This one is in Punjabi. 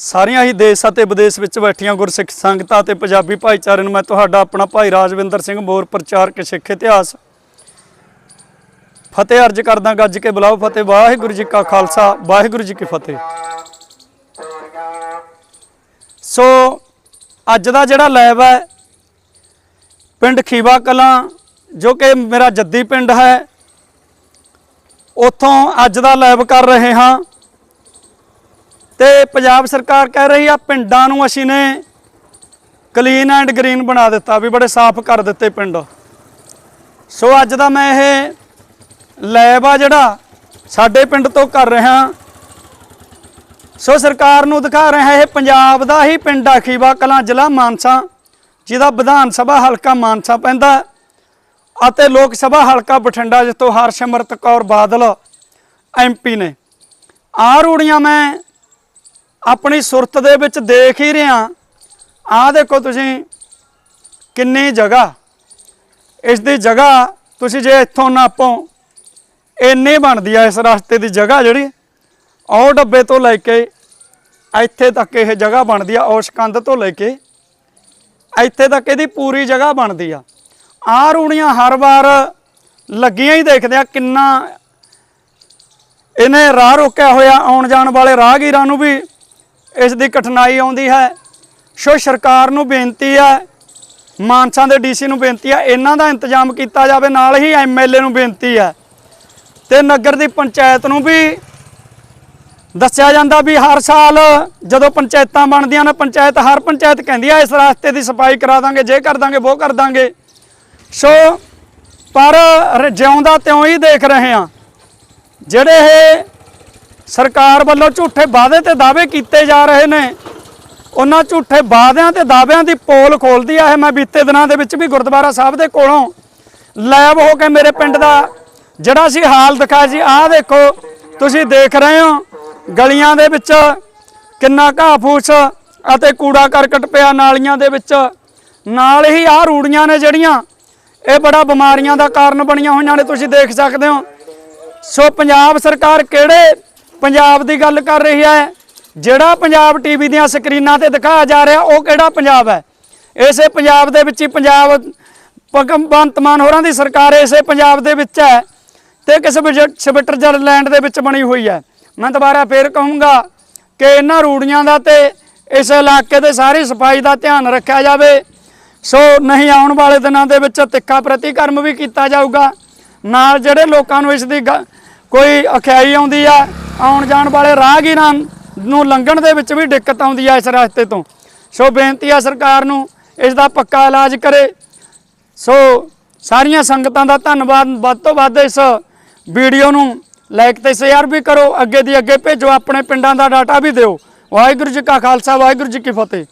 ਸਾਰੀਆਂ ਹੀ ਦੇਸ਼ ਅਤੇ ਵਿਦੇਸ਼ ਵਿੱਚ ਬੈਠੀਆਂ ਗੁਰਸਿੱਖ ਸੰਗਤਾਂ ਤੇ ਪੰਜਾਬੀ ਭਾਈਚਾਰੇ ਨੂੰ ਮੈਂ ਤੁਹਾਡਾ ਆਪਣਾ ਭਾਈ ਰਾਜਵਿੰਦਰ ਸਿੰਘ ਮੋਰ ਪ੍ਰਚਾਰਕ ਸਿੱਖ ਇਤਿਹਾਸ ਫਤਿਹ ਅਰਜ ਕਰਦਾ ਗੱਜ ਕੇ ਬੁਲਾਓ ਫਤਿਹ। ਵਾਹਿਗੁਰੂ ਜੀ ਕਾ ਖਾਲਸਾ, ਵਾਹਿਗੁਰੂ ਜੀ ਕੀ ਫਤਿਹ। ਸੋ ਅੱਜ ਦਾ ਜਿਹੜਾ ਲਾਈਵ ਹੈ, ਪਿੰਡ ਖੀਵਾ ਕਲਾਂ, ਜੋ ਕਿ ਮੇਰਾ ਜੱਦੀ ਪਿੰਡ ਹੈ, ਉੱਥੋਂ ਅੱਜ ਦਾ ਲਾਈਵ ਕਰ ਰਹੇ ਹਾਂ। ਤੇ ਪੰਜਾਬ ਸਰਕਾਰ ਕਹਿ ਰਹੀ ਆ, ਪਿੰਡਾਂ ਨੂੰ ਅਸੀਂ ਨੇ ਕਲੀਨ ਐਂਡ ਗ੍ਰੀਨ ਬਣਾ ਦਿੱਤਾ, ਵੀ ਬੜੇ ਸਾਫ਼ ਕਰ ਦਿੱਤੇ ਪਿੰਡ। ਸੋ ਅੱਜ ਦਾ ਮੈਂ ਇਹ ਲੈਬ ਆ ਜਿਹੜਾ ਸਾਡੇ ਪਿੰਡ ਤੋਂ ਕਰ ਰਿਹਾ। ਸੋ ਸਰਕਾਰ ਨੂੰ ਦਿਖਾ ਰਿਹਾ ਇਹ ਪੰਜਾਬ ਦਾ ਹੀ ਪਿੰਡ ਆਖੀਵਾ ਕਲਾਂ ਜ਼ਿਲ੍ਹਾ ਮਾਨਸਾ, ਜਿਹਦਾ ਵਿਧਾਨ ਸਭਾ ਹਲਕਾ ਮਾਨਸਾ ਪੈਂਦਾ ਅਤੇ ਲੋਕ ਸਭਾ ਹਲਕਾ ਬਠਿੰਡਾ, ਜਿੱਥੋਂ ਹਰਸਿਮਰਤ ਕੌਰ ਬਾਦਲ ਐਮਪੀ ਨੇ। ਆ ਰੂੜੀਆਂ ਮੈਂ ਆਪਣੀ ਸੁਰਤ ਦੇ ਵਿੱਚ ਦੇਖ ਹੀ ਰਿਹਾ ਆਹ ਦੇਖੋ ਤੁਸੀਂ, ਕਿੰਨੀ ਜਗ੍ਹਾ। ਇਸ ਦੀ ਜਗ੍ਹਾ ਤੁਸੀਂ ਜੇ ਇੱਥੋਂ ਨਾਪੋ, ਇੰਨੀ ਬਣਦੀ ਆ ਇਸ ਰਸਤੇ ਦੀ ਜਗ੍ਹਾ ਜਿਹੜੀ। ਉਹ ਡੱਬੇ ਤੋਂ ਲੈ ਕੇ, ਇੱਥੇ ਤੱਕ ਇਹ ਜਗ੍ਹਾ ਬਣਦੀ ਆ ਉਸ ਕੰਧ ਤੋਂ ਲੈ ਕੇ। ਇੱਥੇ ਤੱਕ ਇਹਦੀ ਪੂਰੀ ਜਗ੍ਹਾ ਬਣਦੀ ਆ। ਆਹ ਰੂੜੀਆਂ ਹਰ ਵਾਰ ਲੱਗੀਆਂ ਹੀ ਦੇਖਦੇ ਆ, ਕਿੰਨਾ ਇਹਨੇ ਰਾਹ ਰੋਕਿਆ ਹੋਇਆ ਆਉਣ ਜਾਣ ਵਾਲੇ ਰਾਹਗੀਰਾਂ ਨੂੰ ਵੀ। ਇਸ ਦੀ ਕਠਿਨਾਈ ਆਉਂਦੀ ਹੈ। ਸੋ ਸਰਕਾਰ ਨੂੰ ਬੇਨਤੀ ਹੈ, ਮਾਨਸਾ ਦੇ ਡੀਸੀ ਨੂੰ ਬੇਨਤੀ ਹੈ, ਇਹਨਾਂ ਦਾ ਇੰਤਜ਼ਾਮ ਕੀਤਾ ਜਾਵੇ, ਨਾਲ ਹੀ ਐਮਐਲਏ ਨੂੰ ਬੇਨਤੀ ਹੈ। ਤੇ ਨਗਰ ਦੀ ਪੰਚਾਇਤ ਨੂੰ ਵੀ ਦੱਸਿਆ ਜਾਂਦਾ ਵੀ ਹਰ ਸਾਲ ਜਦੋਂ ਪੰਚਾਇਤਾਂ ਬਣਦੀਆਂ ਨੇ, ਪੰਚਾਇਤ ਹਰ ਪੰਚਾਇਤ ਕਹਿੰਦੀ ਆ ਇਸ ਰਸਤੇ ਦੀ ਸਫ਼ਾਈ ਕਰਾ ਦਾਂਗੇ, ਜੇ ਕਰ ਦਾਂਗੇ ਉਹ ਕਰ ਦਾਂਗੇ। ਸੋ ਪਰ ਜਿਉਂਦਾ ਤਿਉਂ ਹੀ ਦੇਖ ਰਹੇ ਆ ਜਿਹੜੇ ਇਹ ਸਰਕਾਰ ਵੱਲੋਂ ਝੂਠੇ ਵਾਅਦੇ ਤੇ ਦਾਅਵੇ ਕੀਤੇ ਜਾ ਰਹੇ ਨੇ। ਉਹਨਾਂ ਝੂਠੇ ਵਾਅਦਿਆਂ ਤੇ ਦਾਅਵਿਆਂ ਦੀ ਪੋਲ ਖੋਲਦੀ ਆ। ਇਹ ਮੈਂ ਬੀਤੇ ਦਿਨਾਂ ਦੇ ਵਿੱਚ ਵੀ ਗੁਰਦੁਆਰਾ ਸਾਹਿਬ ਦੇ ਕੋਲੋਂ ਲੈਬ ਹੋ ਕੇ ਮੇਰੇ ਪਿੰਡ ਦਾ ਜਿਹੜਾ ਸੀ ਹਾਲ ਦਿਖਾਇਆ ਸੀ। ਆਹ ਦੇਖੋ, ਤੁਸੀਂ ਦੇਖ ਰਹੇ ਹੋ, ਗਲੀਆਂ ਦੇ ਵਿੱਚ ਕਿੰਨਾ ਘਾਹ ਫੂਸ ਅਤੇ ਕੂੜਾ ਕਰਕਟ ਪਿਆ ਨਾਲੀਆਂ ਦੇ ਵਿੱਚ। ਨਾਲ ਹੀ ਆਹ ਰੂੜੀਆਂ ਨੇ ਜਿਹੜੀਆਂ, ਇਹ ਬੜਾ ਬਿਮਾਰੀਆਂ ਦਾ ਕਾਰਨ ਬਣੀਆਂ ਹੋਈਆਂ ਨੇ। ਤੁਸੀਂ ਦੇਖ ਸਕਦੇ ਹੋ, ਸੋ ਪੰਜਾਬ ਸਰਕਾਰ ਕਿਹੜੇ ਪੰਜਾਬ ਦੀ ਗੱਲ ਕਰ ਰਹੀ ਹੈ। ਜਿਹੜਾ ਪੰਜਾਬ ਟੀਵੀ ਦੀਆਂ ਸਕਰੀਨਾਂ ਤੇ ਦਿਖਾਇਆ ਜਾ ਰਿਹਾ, ਉਹ ਕਿਹੜਾ ਪੰਜਾਬ ਹੈ? ਇਸੇ ਪੰਜਾਬ ਦੇ ਵਿੱਚ ਹੀ ਪੰਜਾਬ ਭਗਵੰਤ ਮਾਨ ਹੋਰਾਂ ਦੀ ਸਰਕਾਰ ਇਸੇ ਪੰਜਾਬ ਦੇ ਵਿੱਚ ਹੈ ਤੇ ਕਿਸੇ ਸਵਿਟਜ਼ਰਲੈਂਡ ਦੇ ਵਿੱਚ ਬਣੀ ਹੋਈ ਹੈ। ਮੈਂ ਦੁਬਾਰਾ ਫੇਰ ਕਹੂੰਗਾ ਕਿ ਇਹਨਾਂ ਰੂੜੀਆਂ ਦਾ ਤੇ ਇਸ ਇਲਾਕੇ ਦੇ ਸਾਰੀ ਸਫ਼ਾਈ ਦਾ ਧਿਆਨ ਰੱਖਿਆ ਜਾਵੇ। ਸੋ ਨਹੀਂ ਆਉਣ ਵਾਲੇ ਦਿਨਾਂ ਦੇ ਵਿੱਚ ਤਿੱਖਾ ਪ੍ਰਤੀਕਰਮ ਵੀ ਕੀਤਾ ਜਾਊਗਾ। ਨਾਲ ਜਿਹੜੇ ਲੋਕਾਂ ਨੂੰ ਇਸ ਦੀ ਗ- ਕੋਈ ਅਖਿਆਈ ਆਉਂਦੀ ਆ ਆਉਣ ਜਾਣ ਵਾਲੇ ਰਾਹਗੀਰਾਂ ਨੂੰ ਲੰਘਣ ਦੇ ਵਿੱਚ ਵੀ ਦਿੱਕਤ ਆਉਂਦੀ ਹੈ ਇਸ ਰਸਤੇ ਤੋਂ। ਸੋ ਬੇਨਤੀ ਆ ਸਰਕਾਰ ਨੂੰ ਇਸ ਦਾ ਪੱਕਾ ਇਲਾਜ ਕਰੇ। ਸੋ ਸਾਰੀਆਂ ਸੰਗਤਾਂ ਦਾ ਧੰਨਵਾਦ। ਵੱਧ ਤੋਂ ਵੱਧ ਇਸ ਵੀਡੀਓ ਨੂੰ ਲਾਈਕ ਤੇ ਸ਼ੇਅਰ ਵੀ ਕਰੋ। ਅੱਗੇ ਦੀ ਅੱਗੇ ਭੇਜੋ। ਆਪਣੇ ਪਿੰਡਾਂ ਦਾ ਡਾਟਾ ਵੀ ਦਿਓ। ਵਾਹਿਗੁਰੂ ਜੀ ਕਾ ਖਾਲਸਾ, ਵਾਹਿਗੁਰੂ ਜੀ ਕੀ ਫਤਿਹ।